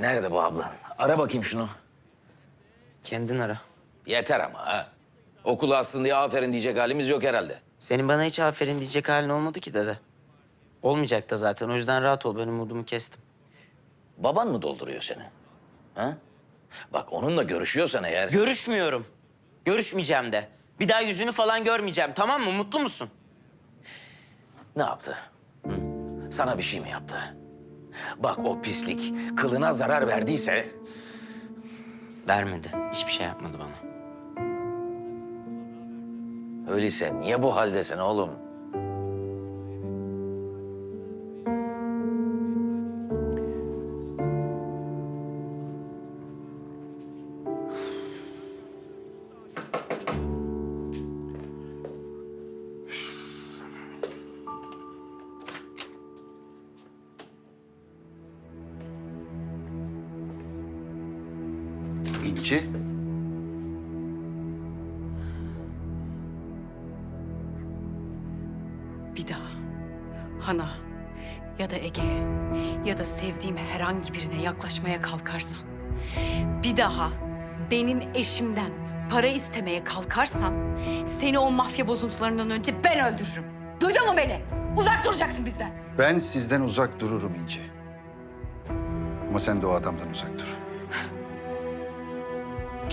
Nerede bu ablan? Ara bakayım şunu. Kendin ara. Yeter ama ha. Okulu aslında diye aferin diyecek halimiz yok herhalde. Senin bana hiç aferin diyecek halin olmadı ki dede. Olmayacak da zaten. O yüzden rahat ol. Ben umudumu kestim. Baban mı dolduruyor seni? Ha? Bak onunla görüşüyorsan eğer... Görüşmüyorum. Görüşmeyeceğim de. Bir daha yüzünü falan görmeyeceğim. Tamam mı? Mutlu musun? Ne yaptı? Hı? Sana bir şey mi yaptı? Bak o pislik kılına zarar verdiyse... Vermedi. Hiçbir şey yapmadı bana. Öyleyse niye bu haldesin oğlum? İnci. Bir daha Hana ya da Ege'ye ya da sevdiğim herhangi birine yaklaşmaya kalkarsan... ...bir daha benim eşimden para istemeye kalkarsan... ...seni o mafya bozuntularından önce ben öldürürüm. Duydun mu beni? Uzak duracaksın bizden. Ben sizden uzak dururum İnci. Ama sen de o adamdan uzak dur.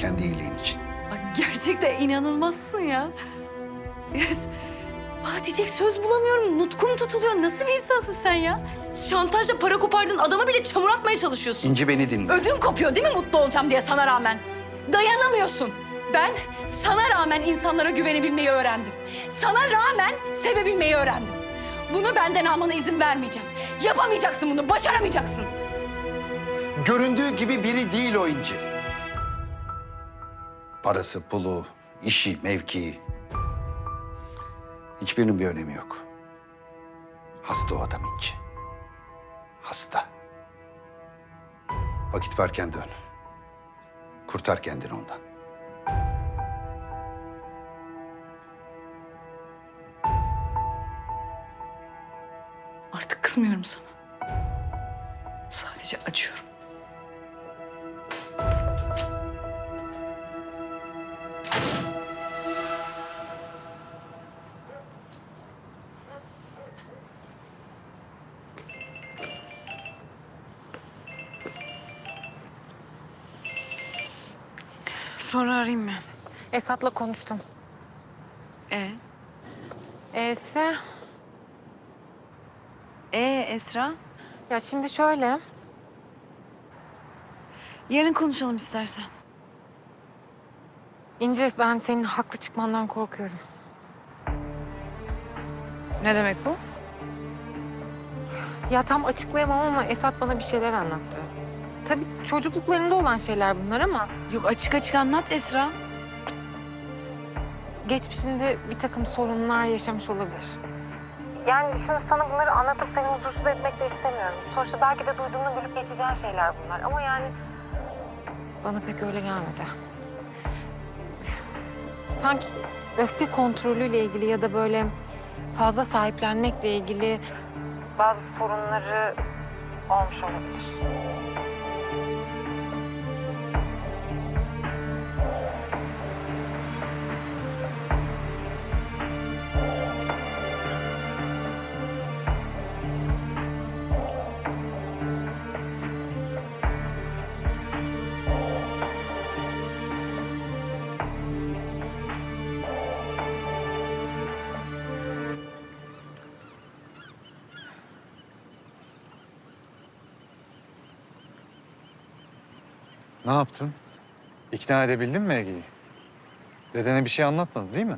Kendi iyiliğin için. Bak gerçekten inanılmazsın ya. Yes. Bana diyecek söz bulamıyorum. Nutkum tutuluyor. Nasıl bir insansın sen ya? Şantajla para kopardığın adama bile çamur atmaya çalışıyorsun. İnci beni dinle. Ödün kopuyor değil mi mutlu olacağım diye sana rağmen? Dayanamıyorsun. Ben sana rağmen insanlara güvenebilmeyi öğrendim. Sana rağmen sevebilmeyi öğrendim. Bunu benden almana izin vermeyeceğim. Yapamayacaksın bunu, başaramayacaksın. Göründüğü gibi biri değil o İnci. Parası, pulu, işi, mevkii. Hiçbirinin bir önemi yok. Hasta o adam İnci. Hasta. Vakit varken dön. Kurtar kendini ondan. Artık kızmıyorum sana. Sadece acıyorum. Sonra arayayım mı? Esat'la konuştum. E, E'si... e Esra. Ya şimdi şöyle... Yarın konuşalım istersen. İnce ben senin haklı çıkmandan korkuyorum. Ne demek bu? Ya tam açıklayamam ama Esat bana bir şeyler anlattı. Tabii çocukluklarında olan şeyler bunlar ama... Yok açık açık anlat Esra. ...geçmişinde bir takım sorunlar yaşamış olabilir. Yani şimdi sana bunları anlatıp seni huzursuz etmek de istemiyorum. Sonuçta belki de duyduğunda gülüp geçeceğin şeyler bunlar ama yani... Bana pek öyle gelmedi. Sanki öfke kontrolüyle ilgili ya da böyle fazla sahiplenmekle ilgili bazı sorunları olmuş olabilir. Ne yaptın? İkna edebildin mi Ege'yi? Dedene bir şey anlatmadı değil mi?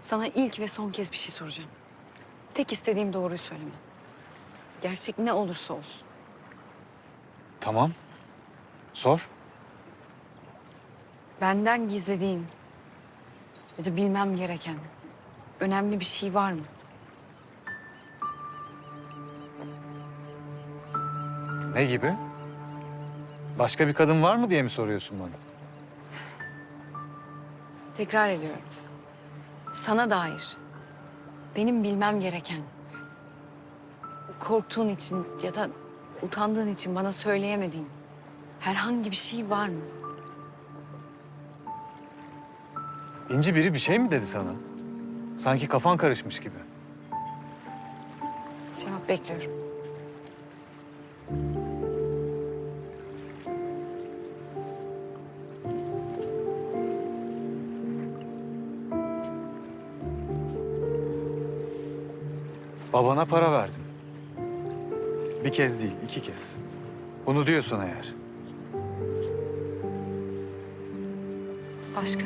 Sana ilk ve son kez bir şey soracağım. Tek istediğim doğruyu söyleme. Gerçek ne olursa olsun. Tamam. Sor. Benden gizlediğin ya da bilmem gereken önemli bir şey var mı? Ne gibi? Başka bir kadın var mı diye mi soruyorsun bana? Tekrar ediyorum. Sana dair benim bilmem gereken korktuğun için ya da utandığın için bana söyleyemediğin herhangi bir şey var mı? İnci biri bir şey mi dedi sana? Sanki kafan karışmış gibi. Cevap bekliyorum. Babana para verdim. Bir kez değil, iki kez. Bunu diyorsan eğer. Başka?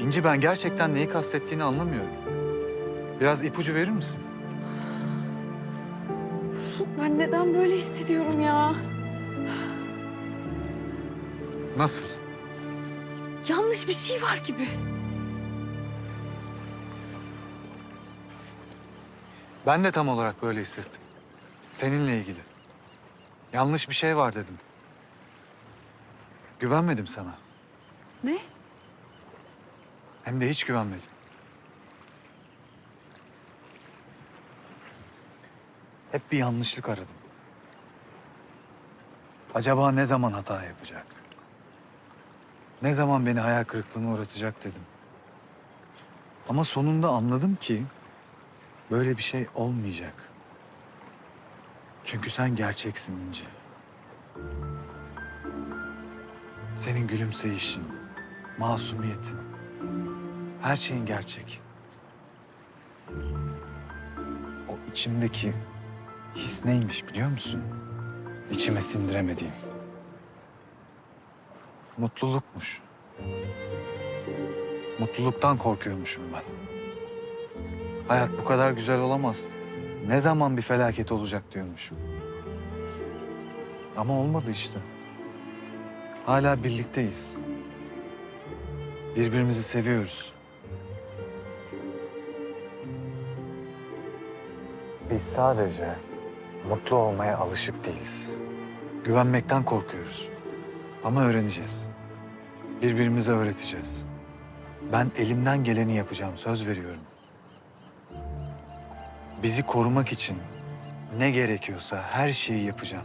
İnci ben gerçekten neyi kastettiğini anlamıyorum. Biraz ipucu verir misin? Ben neden böyle hissediyorum ya? Nasıl? Yanlış bir şey var gibi. Ben de tam olarak böyle hissettim. Seninle ilgili. Yanlış bir şey var dedim. Güvenmedim sana. Ne? Hem de hiç güvenmedim. Hep bir yanlışlık aradım. Acaba ne zaman hata yapacak? Ne zaman beni hayal kırıklığına uğratacak dedim. Ama sonunda anladım ki böyle bir şey olmayacak. Çünkü sen gerçeksin İnci. Senin gülümseyişin, masumiyetin, her şeyin gerçek. O içimdeki his neymiş biliyor musun? İçime sindiremediğim. Mutlulukmuş. Mutluluktan korkuyormuşum ben. Hayat bu kadar güzel olamaz. Ne zaman bir felaket olacak diyormuşum. Ama olmadı işte. Hala birlikteyiz. Birbirimizi seviyoruz. Biz sadece mutlu olmaya alışık değiliz. Güvenmekten korkuyoruz. Ama öğreneceğiz. Birbirimize öğreteceğiz. Ben elimden geleni yapacağım, söz veriyorum. Bizi korumak için ne gerekiyorsa her şeyi yapacağım.